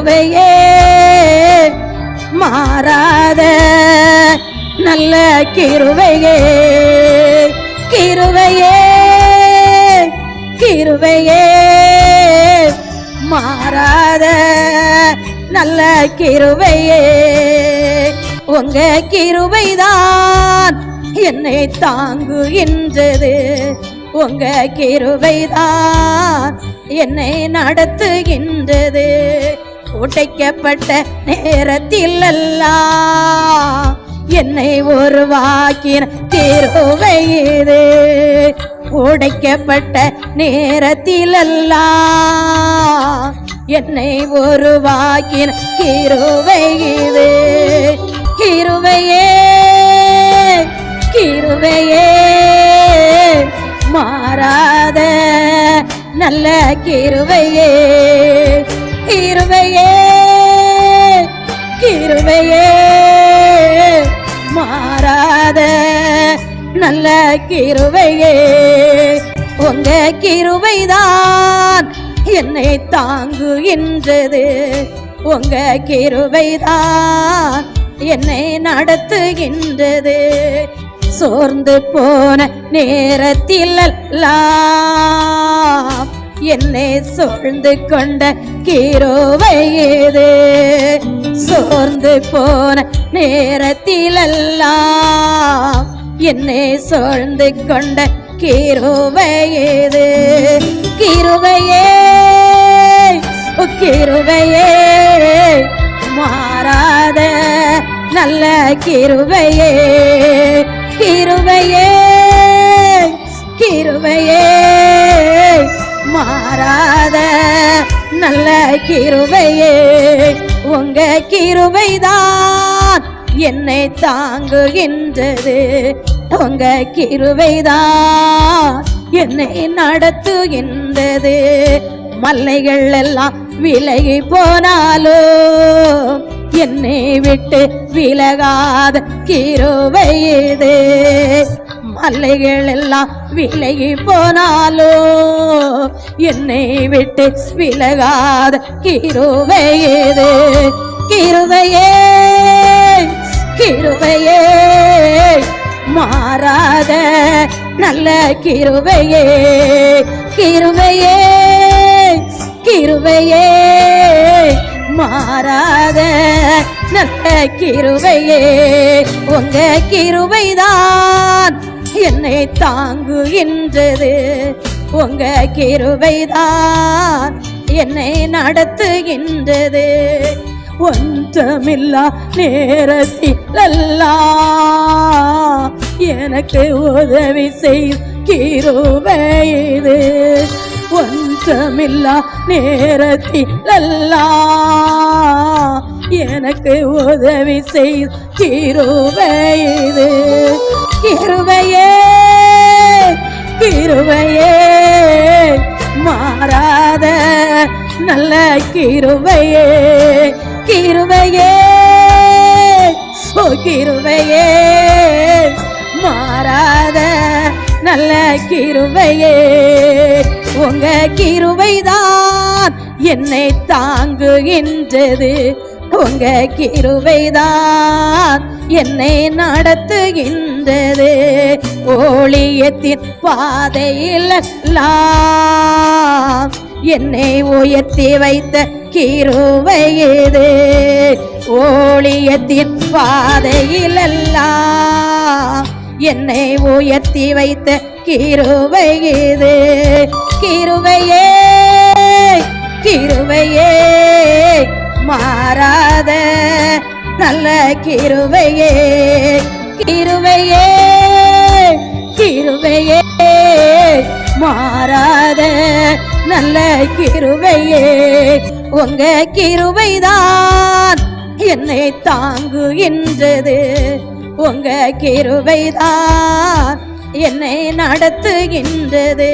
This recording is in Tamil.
கிருபையே மாறாத நல்ல கிருவையே கிருவையே கிருவையே மாறாத நல்ல கிருவையே. உங்க கிருவைதான் என்னை தாங்குகின்றது. உங்க கிருவைதான் என்னை நடத்துகின்றது. உடைக்கப்பட்ட நேரத்தில் எல்லாம் என்னை உருவாக்கின கிருபை இது. உடைக்கப்பட்ட நேரத்தில் எல்லாம் என்னை உருவாக்கின கிருபை இது. கிருவையே கிருவையே மாறாத நல்ல கிருவையே கிருபையே கிருபையே. மாறாத நல்ல கிருபையே உங்க கிருபைதான் என்னை தாங்குகின்றது. உங்க கிருபைதான் என்னை நடத்துகின்றது. சோர்ந்து போன நேரத்தில் எல்லாம் என்னை சூழ்ந்து கொண்ட கிருபை இது. சோர்ந்து போன நேரத்திலெல்லாம் என்னை சூழ்ந்து கொண்ட கிருபை இது. கிருபையே ஓ மாறாத நல்ல கிருபையே கிருபையே கிருபையே நல்ல கிருபையே உங்க கிருபைதான் என்னை தாங்குகின்றது. உங்க கிருபைதான் என்னை நடத்துகின்றது. மல்லைகள் எல்லாம் விலகி போனாலும் என்னை விட்டு விலகாத கிருபை இது. மல்லைகள் எல்லாம் விலகி போனாலோ? என்னை விட்டு விலகாத கிருவையேது கிருவையே கிருவையே மாறாத நல்ல கிருவையே கிருவையே கிருவையே மாறாத நல்ல கிருவையே உங்க கிருவைதான் என்னை தாங்குகின்றது உங்க கிருபைதான் என்னை நடத்துகின்றது. ஒன்றமில்லா நேரத்திலல்லா எனக்கு உதவி செய் கிருபை இது. ஒன்றமில்லா நேரத்திலல்லா எனக்கு உதவி செய் கிருபை கிருபையே கிருபையே. மாறாத நல்ல கிருபையே கிருபையே. ஓ கிருபையே. மாறாத நல்ல கிருபையே. உங்க கிருபைதான் என்னை தாங்குகின்றது. உங்க கிருவைதான் என்னை நடத்துகின்றது. ஓளியத்தின் பாதையில் என்னை உயர்த்தி வைத்த கிருவையது ஓளியத்தின் பாதையில் என்னை உயர்த்தி வைத்த கிருவையது கிருவையே மாறாத நல்ல கிருவையே கிருவையே கிருவையே. மாறாத நல்ல கிருவையே உங்க கிருவைதான் என்னை தாங்குகின்றது. உங்க கிருவைதான் என்னை நடத்துகின்றது.